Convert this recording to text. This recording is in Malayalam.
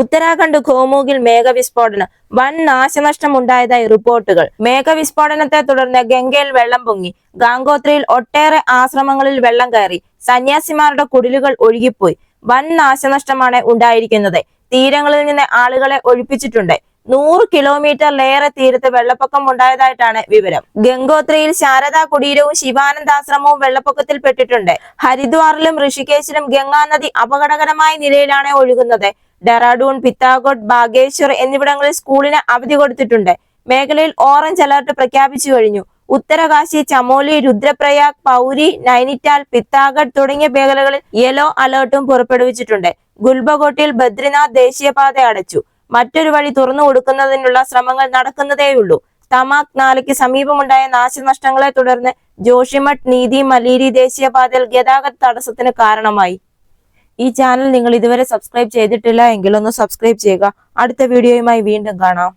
ഉത്തരാഖണ്ഡ് ഖോമൂഗിൽ മേഘവിസ്ഫോടനം. വൻ നാശനഷ്ടം ഉണ്ടായതായി റിപ്പോർട്ടുകൾ. മേഘവിസ്ഫോടനത്തെ തുടർന്ന് ഗംഗയിൽ വെള്ളം പൊങ്ങി. ഗാംഗോത്രിയിൽ ഒട്ടേറെ ആശ്രമങ്ങളിൽ വെള്ളം കയറി. സന്യാസിമാരുടെ കുടിലുകൾ ഒഴുകിപ്പോയി. വൻ നാശനഷ്ടമാണ് ഉണ്ടായിരിക്കുന്നത്. തീരങ്ങളിൽ നിന്ന് ആളുകളെ ഒഴിപ്പിച്ചിട്ടുണ്ട്. നൂറ് കിലോമീറ്ററിലേറെ തീരത്ത് വെള്ളപ്പൊക്കം ഉണ്ടായതായിട്ടാണ് വിവരം. ഗംഗോത്രിയിൽ ശാരദാ കുടീരവും ശിവാനന്ദാശ്രമവും വെള്ളപ്പൊക്കത്തിൽ പെട്ടിട്ടുണ്ട്. ഹരിദ്വാറിലും ഋഷികേശിലും ഗംഗാനദി അപകടകരമായ നിലയിലാണ് ഒഴുകുന്നത്. ഡെറാഡൂൺ പിത്താഗോട്ട് ബാഗേശ്വർ എന്നിവിടങ്ങളിൽ സ്കൂളിന് അവധി കൊടുത്തിട്ടുണ്ട്. മേഖലയിൽ ഓറഞ്ച് അലർട്ട് പ്രഖ്യാപിച്ചു കഴിഞ്ഞു. ഉത്തരകാശി ചമോലി രുദ്രപ്രയാഗ് പൗരി നൈനിറ്റാൽ പിത്താഗഡ് തുടങ്ങിയ മേഖലകളിൽ യെല്ലോ അലർട്ടും പുറപ്പെടുവിച്ചിട്ടുണ്ട്. ഗുൽബഗോട്ടിൽ ബദ്രിനാഥ് ദേശീയപാത അടച്ചു. മറ്റൊരു വഴി തുറന്നു കൊടുക്കുന്നതിനുള്ള ശ്രമങ്ങൾ നടക്കുന്നതേയുള്ളൂ. തമാക് നാലയ്ക്ക് സമീപമുണ്ടായ നാശനഷ്ടങ്ങളെ തുടർന്ന് ജോഷിമഠ് നീതി മലീരി ദേശീയപാതയിൽ ഗതാഗത തടസ്സത്തിന് കാരണമായി. ഈ ചാനൽ നിങ്ങൾ ഇതുവരെ സബ്സ്ക്രൈബ് ചെയ്തിട്ടില്ല എങ്കിൽ ഒന്ന് സബ്സ്ക്രൈബ് ചെയ്യുക. അടുത്ത വീഡിയോയുമായി വീണ്ടും കാണാം.